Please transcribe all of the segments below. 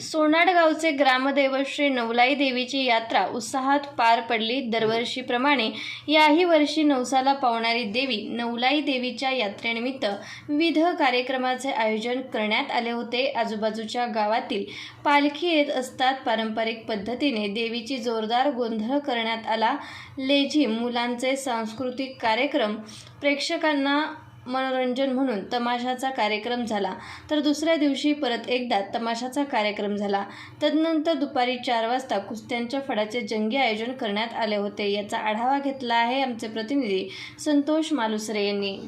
सोनाड गावचे ग्रामदैवत श्री नवलाई देवीची यात्रा उत्साहात पार पडली. दरवर्षीप्रमाणे याही वर्षी नवसाला पावणारी देवी नवलाई देवीच्या यात्रेनिमित्त विविध कार्यक्रमाचे आयोजन करण्यात आले होते. आजूबाजूच्या गावातील पालखी येत असतात. पारंपरिक पद्धतीने देवीची जोरदार गोंधळ करण्यात आला. लेझिम मुलांचे सांस्कृतिक कार्यक्रम प्रेक्षकांना मनोरंजन म्हणून तमाशाचा कार्यक्रम झाला. तर दुसऱ्या दिवशी परत एकदा तमाशाचा कार्यक्रम झाला. तदनंतर दुपारी चार वाजता कुस्त्यांच्या फडाचे जंगी आयोजन करण्यात आले होते. याचा आढावा घेतला आहे आमचे प्रतिनिधी संतोष मालुसरे यांनी.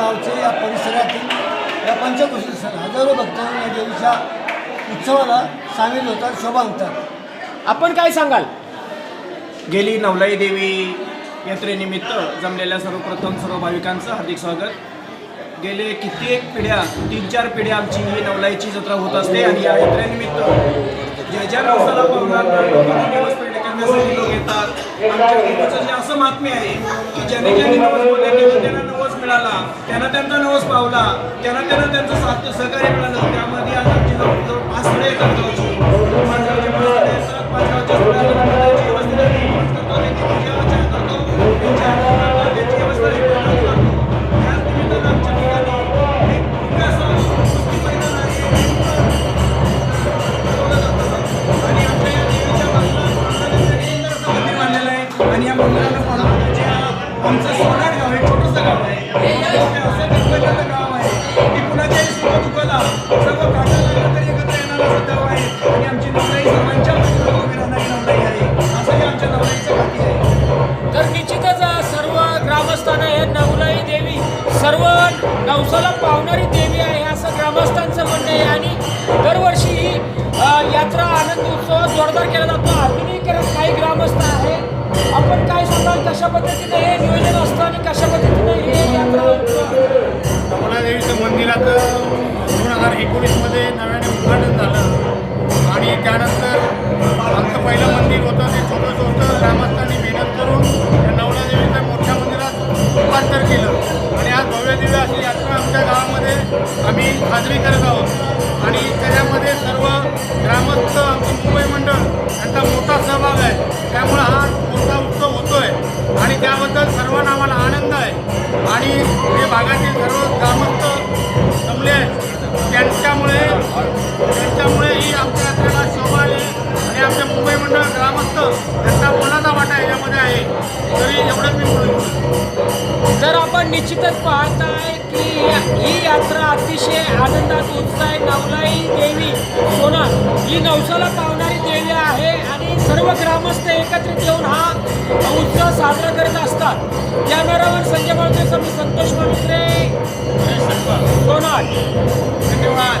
गावचे या परिसरातील या पंचकृषी सण हजारो भक्तांनी या देवीच्या उत्सवाला सामील होतात शोभा आणतात. आपण काय सांगाल? गेली नवलाई देवी यात्रेनिमित्त जमलेल्या सर्वप्रथम सर्व भाविकांचं हार्दिक स्वागत. गेले कित्येक पिढ्या तीन चार पिढ्या आमची ही नवलाईची जत्रा होत असते आणि या यात्रेनिमित्त ज्या ज्या नवसाला पावणार लोकांना दिवस पेढे करण्यासाठी लोक येतात आमच्या जे असं महात्म्य आहे की ज्याने ज्याने नवस बोलले त्यांना नवस मिळाला त्यांना त्यांचा नवस पावला त्यांना त्यांना त्यांचं साथ सहकार्य मिळालं त्यामध्ये आज पावसाला पावणारी देवी आहे असं ग्रामस्थांचं म्हणणं आहे. आणि दरवर्षी ही यात्रा आनंद उत्सव जोरदार केला जातो. अजूनही करत काही ग्रामस्थ आहे. आपण काय सांगाल? कशा पद्धतीने हे नियोजन असतं आणि कशा पद्धतीने आम्ही साजरी करत आहोत. आणि त्याच्यामध्ये सर्व ग्रामस्थ आमचं मुंबई मंडळ यांचा मोठा सहभाग आहे. त्यामुळं हा मोठा उत्सव होतो आहे आणि त्याबद्दल सर्वांना आम्हाला आनंद आहे. आणि हे भागातील सर्व ग्रामस्थ जमले आहेत. त्यांच्यामुळे त्यांच्यामुळे ही आमच्या यात्रेला शोभा आली. आणि आमचे मुंबई मंडळ ग्रामस्थ त्यांचा मोलाचा वाटा याच्यामध्ये आहे. तरी एवढं मी बोलू जर आपण निश्चितच पाहत अतिशय आनंदात उत्साह नवलाई देवी. सोना ही नवसाला पावणारी देवी आहे आणि सर्व ग्रामस्थ एकत्रित येऊन हा उत्सव साजरा करत असतात. कॅमेरावर संजय माळते मी संतोष मालुसरे सोनार धन्यवाद.